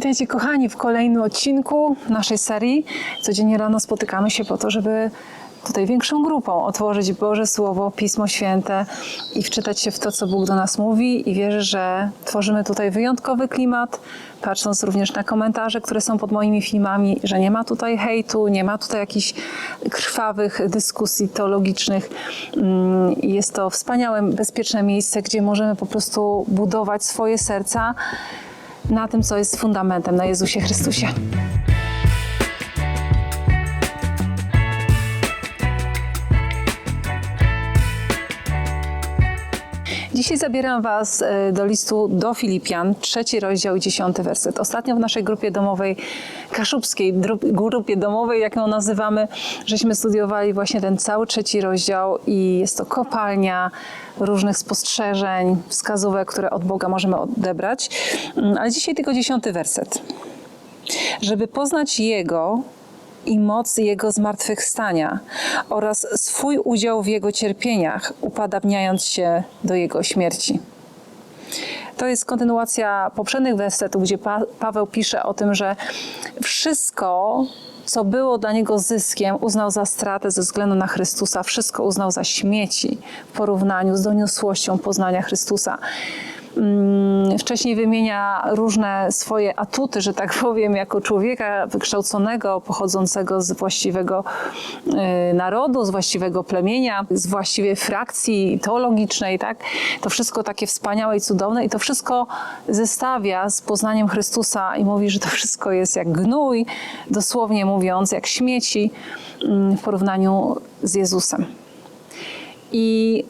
Witajcie kochani w kolejnym odcinku naszej serii. Codziennie rano spotykamy się po to, żeby tutaj większą grupą otworzyć Boże Słowo, Pismo Święte i wczytać się w to, co Bóg do nas mówi i wierzę, że tworzymy tutaj wyjątkowy klimat, patrząc również na komentarze, które są pod moimi filmami, że nie ma tutaj hejtu, nie ma tutaj jakichś krwawych dyskusji teologicznych. Mm, Jest to wspaniałe, bezpieczne miejsce, gdzie możemy po prostu budować swoje serca na tym, co jest fundamentem, na Jezusie Chrystusie. Dzisiaj zabieram Was e, do listu do Filipian, trzeci rozdział i dziesiąty werset. Ostatnio w naszej grupie domowej, kaszubskiej grupie domowej, jak ją nazywamy, żeśmy studiowali właśnie ten cały trzeci rozdział i jest to kopalnia różnych spostrzeżeń, wskazówek, które od Boga możemy odebrać. Mm, Ale dzisiaj tylko dziesiąty werset. Żeby poznać Jego, i moc Jego zmartwychwstania oraz swój udział w Jego cierpieniach, upadabniając się do Jego śmierci. To jest kontynuacja poprzednich wersetów, gdzie pa- Paweł pisze o tym, że wszystko, co było dla niego zyskiem, uznał za stratę ze względu na Chrystusa, wszystko uznał za śmieci w porównaniu z doniosłością poznania Chrystusa. Mm, Wcześniej wymienia różne swoje atuty, że tak powiem, jako człowieka wykształconego, pochodzącego z właściwego y, narodu, z właściwego plemienia, z właściwej frakcji teologicznej, tak? To wszystko takie wspaniałe i cudowne i to wszystko zestawia z poznaniem Chrystusa i mówi, że to wszystko jest jak gnój, dosłownie mówiąc, jak śmieci mm, w porównaniu z Jezusem. I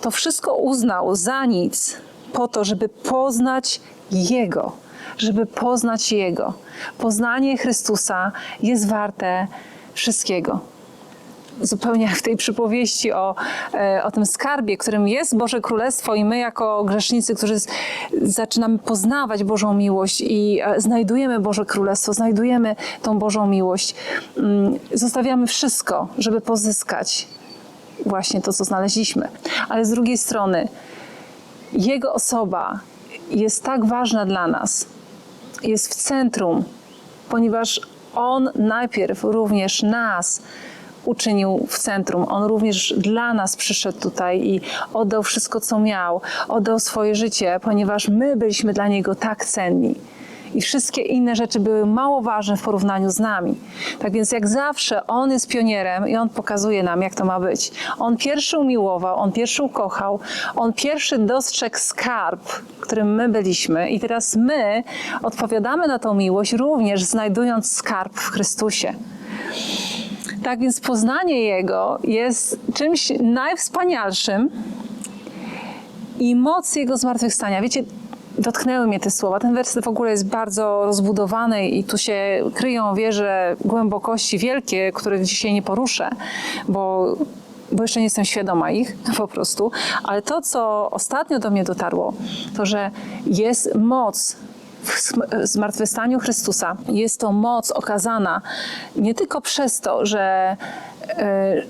to wszystko uznał za nic po to, żeby poznać Jego, żeby poznać Jego. Poznanie Chrystusa jest warte wszystkiego. Zupełnie jak w tej przypowieści o, e, o tym skarbie, którym jest Boże Królestwo, i my, jako grzesznicy, którzy zaczynamy poznawać Bożą miłość i e, znajdujemy Boże Królestwo, znajdujemy tą Bożą miłość, mm, zostawiamy wszystko, żeby pozyskać właśnie to, co znaleźliśmy. Ale z drugiej strony, Jego osoba jest tak ważna dla nas, jest w centrum, ponieważ On najpierw również nas uczynił w centrum. On również dla nas przyszedł tutaj i oddał wszystko, co miał. Oddał swoje życie, ponieważ my byliśmy dla Niego tak cenni. I wszystkie inne rzeczy były mało ważne w porównaniu z nami. Tak więc, jak zawsze, On jest pionierem i On pokazuje nam, jak to ma być. On pierwszy umiłował, On pierwszy ukochał, On pierwszy dostrzegł skarb, którym my byliśmy, i teraz my odpowiadamy na tą miłość, również znajdując skarb w Chrystusie. Tak więc poznanie Jego jest czymś najwspanialszym i moc Jego zmartwychwstania. Wiecie, dotknęły mnie te słowa. Ten werset w ogóle jest bardzo rozbudowany i tu się kryją, wierzę, głębokości wielkie, których dzisiaj nie poruszę, bo, bo jeszcze nie jestem świadoma ich po prostu. Ale to, co ostatnio do mnie dotarło, to, że jest moc w zmartwychwstaniu Chrystusa. Jest to moc okazana nie tylko przez to, że e,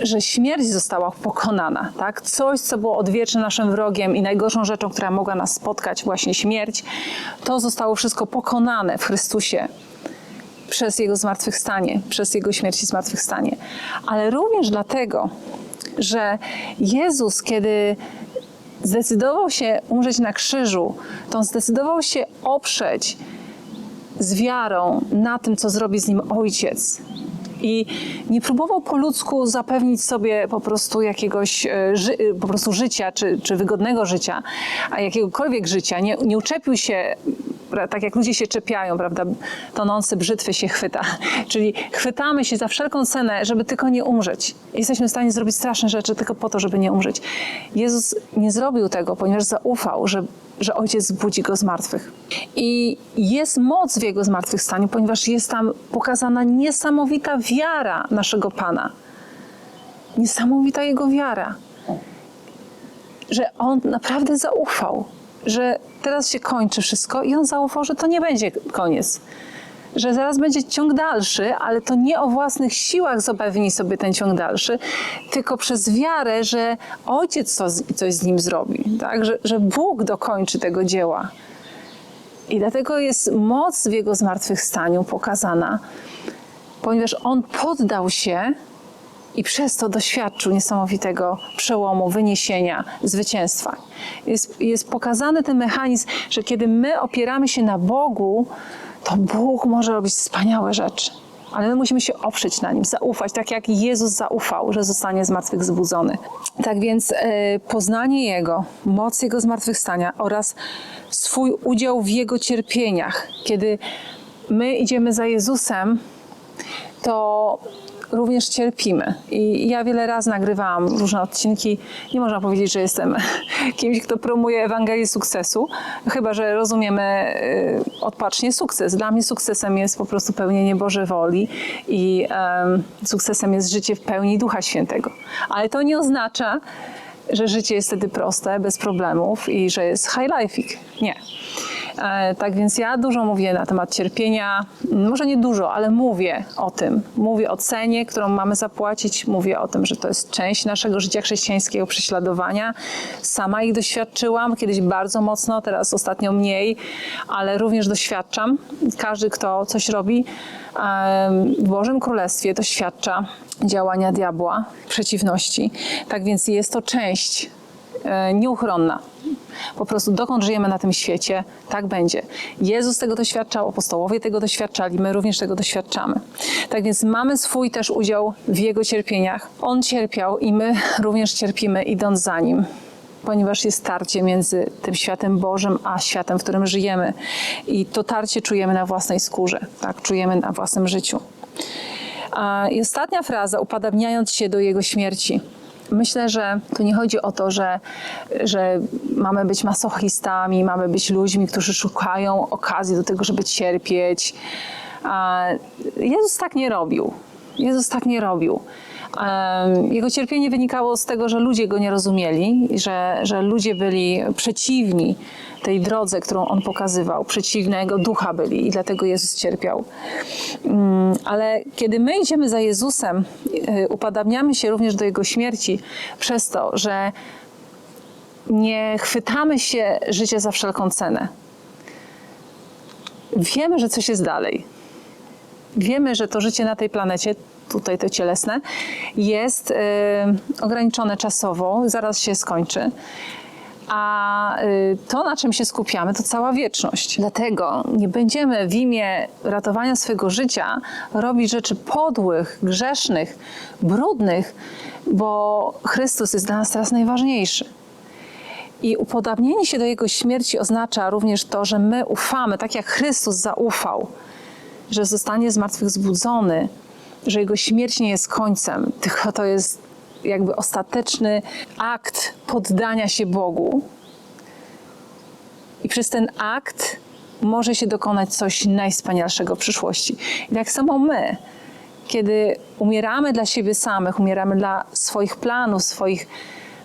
że śmierć została pokonana, tak? Coś, co było odwieczne naszym wrogiem i najgorszą rzeczą, która mogła nas spotkać, właśnie śmierć, to zostało wszystko pokonane w Chrystusie przez Jego zmartwychwstanie, przez Jego śmierć i zmartwychwstanie. Ale również dlatego, że Jezus, kiedy zdecydował się umrzeć na krzyżu, to On zdecydował się oprzeć z wiarą na tym, co zrobi z nim ojciec. I nie próbował po ludzku zapewnić sobie po prostu jakiegoś e, ży, po prostu życia, czy, czy wygodnego życia, a jakiegokolwiek życia. Nie, nie uczepił się, tak jak ludzie się czepiają, prawda? Tonący brzytwy się chwyta. Czyli chwytamy się za wszelką cenę, żeby tylko nie umrzeć. Jesteśmy w stanie zrobić straszne rzeczy tylko po to, żeby nie umrzeć. Jezus nie zrobił tego, ponieważ zaufał, że że ojciec zbudzi go z martwych. I jest moc w jego zmartwychwstaniu, ponieważ jest tam pokazana niesamowita wiara naszego Pana. Niesamowita jego wiara. Że on naprawdę zaufał, że teraz się kończy wszystko i on zaufał, że to nie będzie koniec. Że zaraz będzie ciąg dalszy, ale to nie o własnych siłach zapewni sobie ten ciąg dalszy, tylko przez wiarę, że ojciec coś, coś z nim zrobi, tak? że, że Bóg dokończy tego dzieła. I dlatego jest moc w Jego zmartwychwstaniu pokazana, ponieważ On poddał się i przez to doświadczył niesamowitego przełomu, wyniesienia, zwycięstwa. Jest, jest pokazany ten mechanizm, że kiedy my opieramy się na Bogu, to Bóg może robić wspaniałe rzeczy. Ale my musimy się oprzeć na nim, zaufać, tak jak Jezus zaufał, że zostanie zmartwychwzbudzony. Tak więc e, poznanie Jego, moc Jego zmartwychwstania oraz swój udział w Jego cierpieniach, kiedy my idziemy za Jezusem, to również cierpimy. I ja wiele razy nagrywałam różne odcinki. Nie można powiedzieć, że jestem kimś, kto promuje Ewangelię sukcesu, chyba że rozumiemy y, odpacznie sukces. Dla mnie sukcesem jest po prostu pełnienie Bożej woli i em, sukcesem jest życie w pełni Ducha Świętego. Ale to nie oznacza, że życie jest wtedy proste, bez problemów i że jest high life. Nie. E, Tak więc ja dużo mówię na temat cierpienia, może nie dużo, ale mówię o tym. Mówię o cenie, którą mamy zapłacić, mówię o tym, że to jest część naszego życia chrześcijańskiego prześladowania. Sama ich doświadczyłam, kiedyś bardzo mocno, teraz ostatnio mniej, ale również doświadczam. Każdy, kto coś robi w Bożym Królestwie, doświadcza działania diabła, przeciwności. Tak więc jest to część e, nieuchronna. Po prostu dokąd żyjemy na tym świecie, tak będzie. Jezus tego doświadczał, apostołowie tego doświadczali, my również tego doświadczamy. Tak więc mamy swój też udział w Jego cierpieniach. On cierpiał i my również cierpimy, idąc za Nim. Ponieważ jest tarcie między tym światem Bożym, a światem, w którym żyjemy. I to tarcie czujemy na własnej skórze, tak? czujemy na własnym życiu. I ostatnia fraza, upodabniając się do jego śmierci. Myślę, że tu nie chodzi o to, że, że mamy być masochistami, mamy być ludźmi, którzy szukają okazji do tego, żeby cierpieć. Jezus tak nie robił. Jezus tak nie robił. Jego cierpienie wynikało z tego, że ludzie go nie rozumieli, że, że ludzie byli przeciwni tej drodze, którą on pokazywał, przeciwnego ducha byli i dlatego Jezus cierpiał. Mm, Ale kiedy my idziemy za Jezusem, y, upadabniamy się również do Jego śmierci przez to, że nie chwytamy się życia za wszelką cenę. Wiemy, że coś jest dalej. Wiemy, że to życie na tej planecie, tutaj to cielesne, jest y, ograniczone czasowo, zaraz się skończy. A y, to, na czym się skupiamy, to cała wieczność. Dlatego nie będziemy w imię ratowania swojego życia robić rzeczy podłych, grzesznych, brudnych, bo Chrystus jest dla nas teraz najważniejszy. I upodabnienie się do Jego śmierci oznacza również to, że my ufamy, tak jak Chrystus zaufał, że zostanie zmartwychwzbudzony, że Jego śmierć nie jest końcem, tylko to jest jakby ostateczny akt poddania się Bogu. I przez ten akt może się dokonać coś najwspanialszego w przyszłości. I tak samo my, kiedy umieramy dla siebie samych, umieramy dla swoich planów, swoich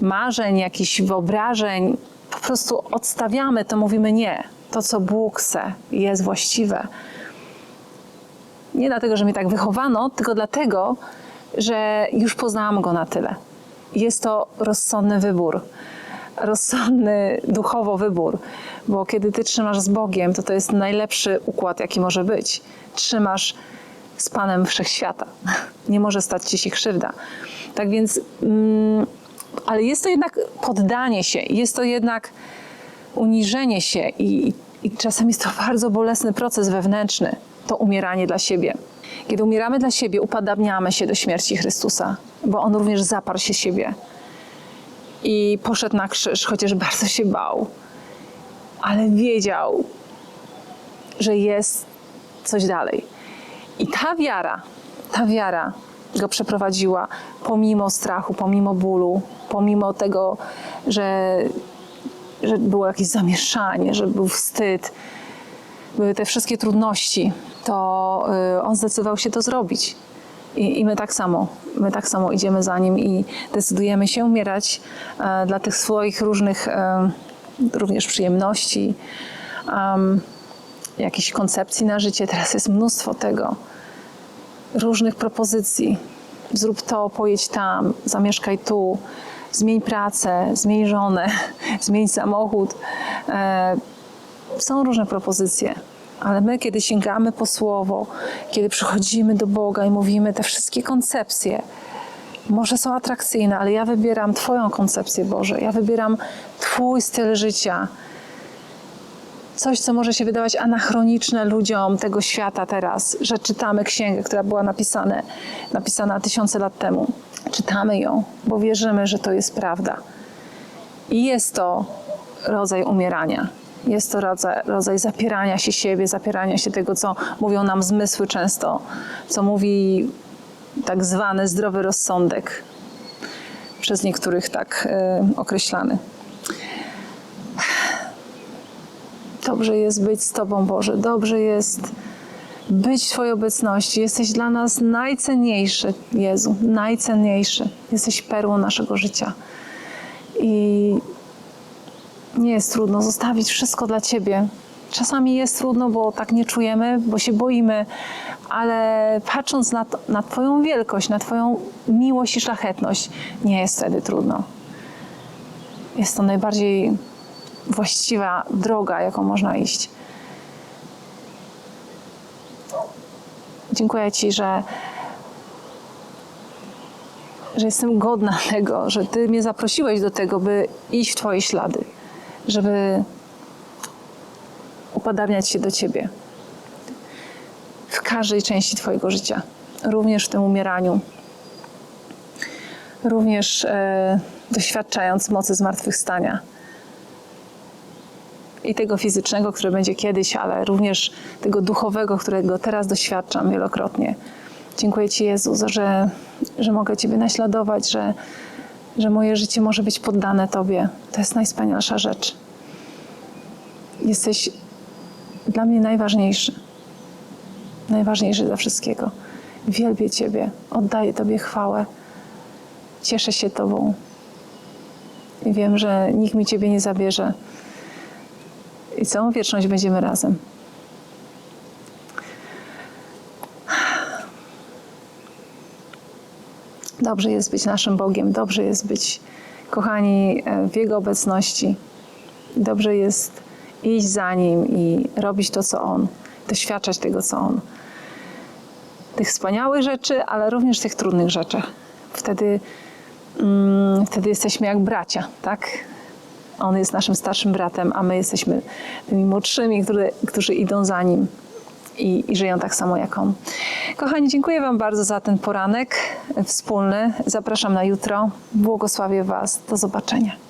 marzeń, jakichś wyobrażeń, po prostu odstawiamy to, mówimy nie. To, co Bóg chce, jest właściwe. Nie dlatego, że mnie tak wychowano, tylko dlatego, że już poznałam go na tyle. Jest to rozsądny wybór, rozsądny duchowo wybór, bo kiedy ty trzymasz z Bogiem, to to jest najlepszy układ, jaki może być. Trzymasz z Panem Wszechświata. Nie może stać ci się krzywda. Tak więc, mm, ale jest to jednak poddanie się, jest to jednak uniżenie się i, i czasem jest to bardzo bolesny proces wewnętrzny, to umieranie dla siebie. Kiedy umieramy dla siebie, upadabniamy się do śmierci Chrystusa, bo On również zaparł się siebie i poszedł na krzyż, chociaż bardzo się bał, ale wiedział, że jest coś dalej. I ta wiara, ta wiara go przeprowadziła pomimo strachu, pomimo bólu, pomimo tego, że, że było jakieś zamieszanie, że był wstyd, były te wszystkie trudności, to y, on zdecydował się to zrobić. I, I my tak samo, my tak samo idziemy za nim i decydujemy się umierać e, dla tych swoich różnych e, również przyjemności, um, jakichś koncepcji na życie. Teraz jest mnóstwo tego, różnych propozycji. Zrób to, pojedź tam, zamieszkaj tu, zmień pracę, zmień żonę, zmień samochód. E, Są różne propozycje, ale my, kiedy sięgamy po słowo, kiedy przychodzimy do Boga i mówimy te wszystkie koncepcje, może są atrakcyjne, ale ja wybieram Twoją koncepcję, Boże. Ja wybieram Twój styl życia. Coś, co może się wydawać anachroniczne ludziom tego świata teraz, że czytamy księgę, która była napisane, napisana tysiące lat temu. Czytamy ją, bo wierzymy, że to jest prawda. I jest to rodzaj umierania. Jest to rodzaj, rodzaj zapierania się siebie, zapierania się tego, co mówią nam zmysły często, co mówi tak zwany zdrowy rozsądek, przez niektórych tak e, określany. Dobrze jest być z Tobą, Boże. Dobrze jest być w Twojej obecności. Jesteś dla nas najcenniejszy, Jezu, najcenniejszy. Jesteś perłą naszego życia. I nie jest trudno zostawić wszystko dla Ciebie. Czasami jest trudno, bo tak nie czujemy, bo się boimy, ale patrząc na, na Twoją wielkość, na Twoją miłość i szlachetność, nie jest wtedy trudno. Jest to najbardziej właściwa droga, jaką można iść. Dziękuję Ci, że, że jestem godna tego, że Ty mnie zaprosiłeś do tego, by iść w Twoje ślady, żeby upadabniać się do Ciebie. W każdej części Twojego życia, również w tym umieraniu, również e, doświadczając mocy zmartwychwstania. I tego fizycznego, które będzie kiedyś, ale również tego duchowego, którego teraz doświadczam wielokrotnie. Dziękuję Ci, Jezu, że, że mogę Ciebie naśladować, że, że moje życie może być poddane Tobie. To jest najwspanialsza rzecz. Jesteś dla mnie najważniejszy. Najważniejszy ze wszystkiego. Wielbię Ciebie, oddaję Tobie chwałę. Cieszę się Tobą. I wiem, że nikt mi Ciebie nie zabierze. I całą wieczność będziemy razem. Dobrze jest być naszym Bogiem, dobrze jest być, kochani, e, w Jego obecności. Dobrze jest iść za Nim i robić to, co On, doświadczać tego, co On. Tych wspaniałych rzeczy, ale również tych trudnych rzeczach. Wtedy, mm, wtedy jesteśmy jak bracia, tak? On jest naszym starszym bratem, a my jesteśmy tymi młodszymi, którzy idą za Nim i, i żyją tak samo jak On. Kochani, dziękuję Wam bardzo za ten poranek wspólny. Zapraszam na jutro. Błogosławię Was. Do zobaczenia.